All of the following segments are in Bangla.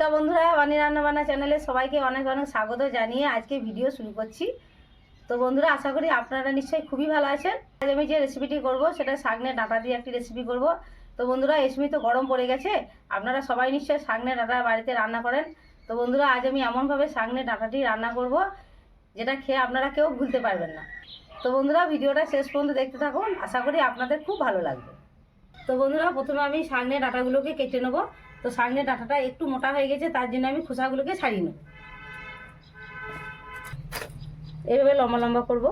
নমস্কার বন্ধুরা বানি রান্নাবান্না চ্যানেলে সবাইকে অনেক অনেক স্বাগত জানিয়ে আজকে ভিডিও শুরু করছি। তো বন্ধুরা, আশা করি আপনারা নিশ্চয়ই খুবই ভালো আছেন। আজ আমি যে রেসিপিটি করব, সেটা শাগনে ডাঁটা দিয়ে একটি রেসিপি করব। তো বন্ধুরা, এই সময় তো গরম পড়ে গেছে, আপনারা সবাই নিশ্চয়ই শাগনে ডাঁটা বাড়িতে রান্না করেন। তো বন্ধুরা, আজ আমি এমনভাবে শাগনে ডাঁটাটি রান্না করব, যেটা খেয়ে আপনারা কেউ ভুলতে পারবেন না। তো বন্ধুরা, ভিডিওটা শেষ পর্যন্ত দেখতে থাকুন, আশা করি আপনাদের খুব ভালো লাগবে। তো বন্ধুরা, প্রথমে আমি সাগনে ডাঁটাগুলোকে কেটে নেব। তো সাগনে ডাঁটাটা একটু মোটা হয়ে গেছে, তার জন্য আমি খোসাগুলোকে ছাড়িয়ে নেব। এভাবে লম্বা লম্বা করব।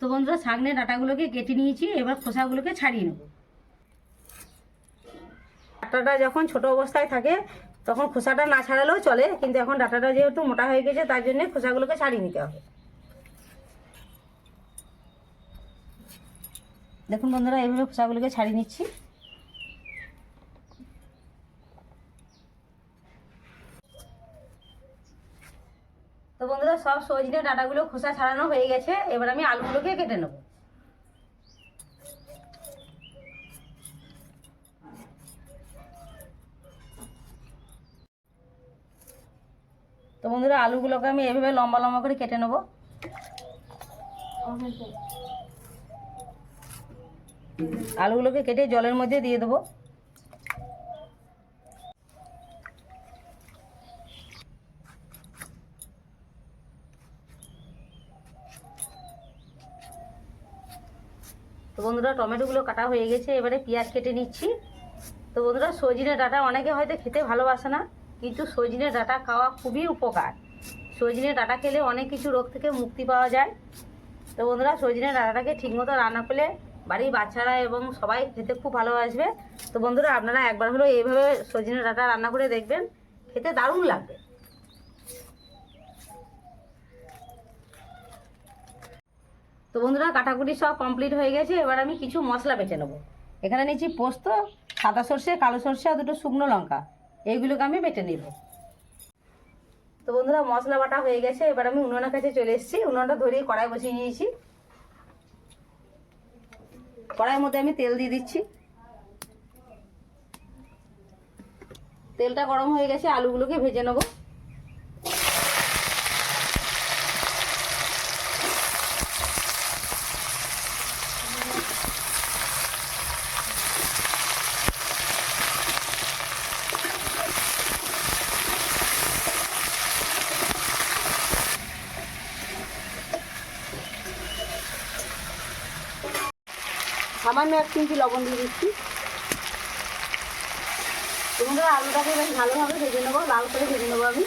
তো বন্ধুরা সাগনে ডাঁটাগুলোকে কেটে নিয়েছি, এবার খোসাগুলোকে ছাড়িয়ে নেব। ডাঁটাটা যখন ছোট অবস্থায় থাকে, তখন খোসাটা না ছাড়ালেও চলে, কিন্তু এখন ডাঁটাটা যেহেতু মোটা হয়ে গেছে, তার জন্য খোসাগুলোকে ছাড়িয়ে নিতে হবে। দেখুন বন্ধুরা, এইভাবে খোসাগুলোকে ছাড়িয়ে নিচ্ছি। তো বন্ধুরা, সব সজনে ডাটাগুলো খোসা ছাড়ানো হয়ে গেছে, এবার আমি আলুগুলোকে কেটে নেব। বন্ধুরা, আলুগুলোকে আমি এভাবে লম্বা লম্বা করে কেটে নেব। আলুগুলোকে কেটে জলের মধ্যে দিয়ে দেবো। তো বন্ধুরা, টমেটোগুলো কাটা হয়ে গেছে, এবারে পেঁয়াজ কেটে নিচ্ছি। তো বন্ধুরা, সজনে ডাঁটা অনেকে হয়তো খেতে ভালোবাসে না। কিন্তু সজনে ডাঁটা খাওয়া খুবই উপকার। সজনে ডাঁটা খেলে অনেক কিছু রোগ থেকে মুক্তি পাওয়া যায়। তো বন্ধুরা, সজনে ডাঁটাটাকে ঠিকমতো রান্না করলে বাড়ির বাচ্চারা এবং সবাই খেতে খুব ভালোবাসবে। তো বন্ধুরা, আপনারা একবার হলেও এইভাবে সজনে ডাঁটা রান্না করে দেখবেন, খেতে দারুণ লাগবে। তো বন্ধুরা, কাটাকুটি সব কমপ্লিট হয়ে গেছে, এবার আমি কিছু মশলা বেছে নেব। এখানে নিচ্ছি পোস্ত, সাদা সর্ষে, কালো সর্ষে আর দুটো শুকনো লঙ্কা। এইগুলোকে আমি বেটে নেব। তো বন্ধুরা, মশলা বাটা হয়ে গেছে। এবার আমি উনুনের কাছে চলে এসেছি। উনুনটা ধরিয়ে কড়াই বসিয়ে নিয়েছি। কড়াইয়ের মধ্যে আমি তেল দিয়ে দিচ্ছি। তেলটা গরম হয়ে গেছে। আলুগুলোকে ভেজে নেব। সামান্য এক চিমটি লবণ দিয়ে দিচ্ছি। তোমরা আলুটাকে বেশ ভালোভাবে ভেজে নেব, লাল করে ভেজে নেব আমি।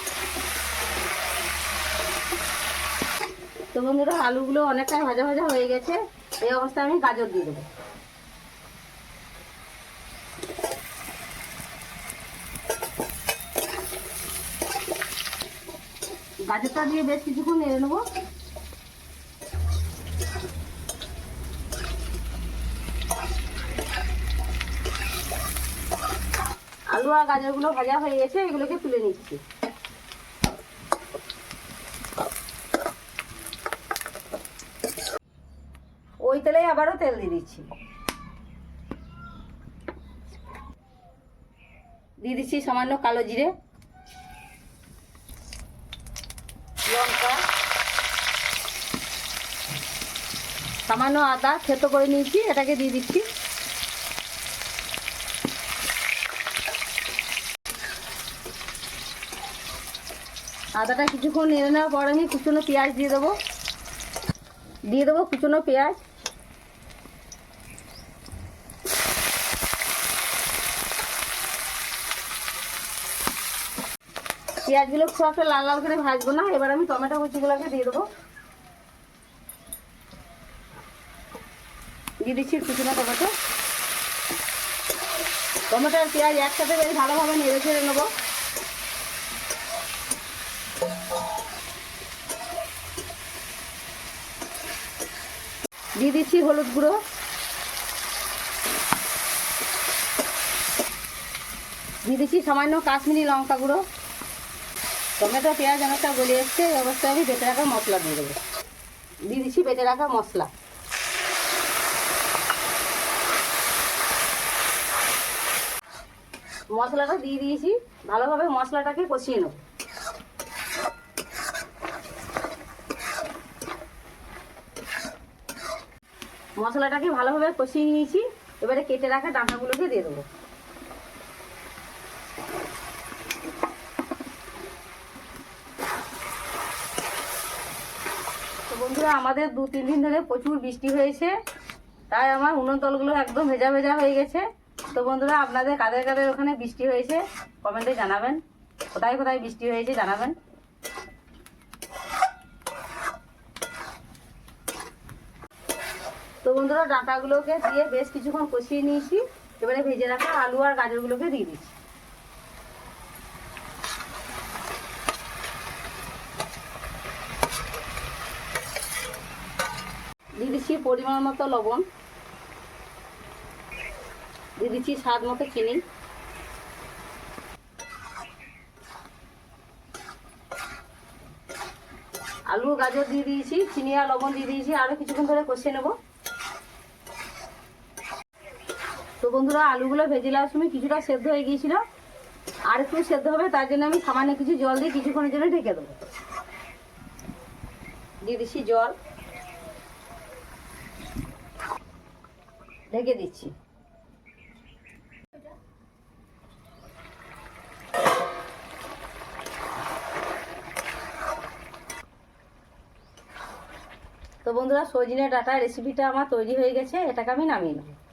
তো বন্ধুরা, আলুগুলো অনেকটাই ভাজা ভাজা হয়ে গেছে। এই অবস্থায় আমি গাজর দিয়ে দেবো। গাজরটা দিয়ে বেশ কিছুক্ষণ নেড়ে নেব। আলু আর গাজরগুলো ভাজা হয়ে গেছে, এগুলোকে তুলে নিচ্ছি। ওই তেলে আবারও তেল দিয়ে দিচ্ছি। দিয়ে দিচ্ছি সামান্য কালো জিরে, লঙ্কা। সামান্য আদা থেতো করে নিয়েছি, এটাকে দিয়ে দিচ্ছি। আদাটা কিছুক্ষণ নেড়ে নেওয়ার পর আমি কুচনো পেঁয়াজ দিয়ে দেবো। দিয়ে দেবো কুচনো পেঁয়াজ। পেঁয়াজগুলো খুব একটা লাল লাল করে ভাজবো না, এবার আমি টমেটো কুচিগুলোকে দিয়ে দেবো। দিয়ে দিচ্ছি কুচনো টমেটো। টমেটো আর পেঁয়াজ একসাথে বেশ ভালোভাবে নেড়ে ছেড়ে নেব। দিয়ে দিচ্ছি হলুদ গুঁড়ো। দিয়ে দিচ্ছি সামান্য কাশ্মীরি লঙ্কা গুঁড়ো। টমেটো, পেঁয়াজ অনেকটা গলে এসছে এই অবস্থায় আমি বেটে রাখা মশলা দিয়ে দেবো। দিয়ে দিচ্ছি বেটে রাখা মশলা। মশলাটা দিয়ে দিয়েছি। ভালোভাবে মশলাটাকে কষিয়ে নেব। মশলাটাকে ভালোভাবে কষিয়ে নিয়েছি। এবারে কেটে রাখা ডাঁটাগুলোকে দিয়ে দেবো। বন্ধুরা, আমাদের দু তিন দিন ধরে প্রচুর বৃষ্টি হয়েছে, তাই আমার উনুন তলগুলো একদম ভেজা ভেজা হয়ে গেছে। তো বন্ধুরা, আপনাদের কাদের কাদের ওখানে বৃষ্টি হয়েছে, কমেন্টে জানাবেন। কোথায় কোথায় বৃষ্টি হয়েছে জানাবেন। বন্ধুরা, ডাঁটাগুলোকে দিয়ে বেশ কিছুক্ষণ কষিয়ে নিয়েছি। এবারে ভেজে রাখা আলু আর গাজরগুলোকে দিয়ে দিচ্ছি। দিয়ে দিচ্ছি পরিমাণ মতো লবণ। দিয়ে দিচ্ছি স্বাদ মতো চিনি। আলু, গাজর দিয়ে দিয়েছি, চিনি আর লবণ দিয়ে দিয়েছি। আরও কিছুক্ষণ ধরে কষিয়ে নেব। তো বন্ধুরা, আলুগুলো ভেজে নেওয়ার সময় কিছুটা সেদ্ধ হয়ে গিয়েছিল। আর একটু সেদ্ধ হবে, তার জন্য আমি সামান্য কিছু জল দিয়ে কিছুক্ষণের জন্য ঢেকে দেবো। দিয়ে দিচ্ছি জল। ঢেকে দিচ্ছি। তো বন্ধুরা, সজনে ডাটা রেসিপিটা আমার তৈরি হয়ে গেছে, এটাকে আমি নামিয়ে নেব।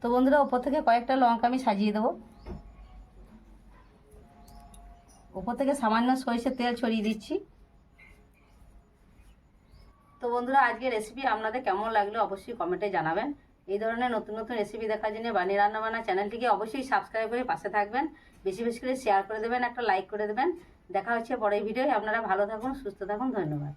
তো বন্ধুরা ওপর থেকে কয়েকটা লঙ্কা আমি সাজিয়ে দেবো। ওপর থেকে সামান্য সরিষার তেল ছড়িয়ে দিচ্ছি। তো বন্ধুরা আজকে রেসিপি আপনাদের কেমন লাগল অবশ্যই কমেন্টে জানাবেন। এই ধরনের নতুন নতুন রেসিপি দেখার জন্য বানি রান্না বান্না চ্যানেলটিকে অবশ্যই সাবস্ক্রাইব করে পাশে থাকবেন। বেশি বেশি করে শেয়ার করে দেবেন, একটা লাইক করে দেবেন। দেখা হচ্ছে পরের ভিডিও আপনারা ভালো থাকুন, সুস্থ থাকুন, ধন্যবাদ।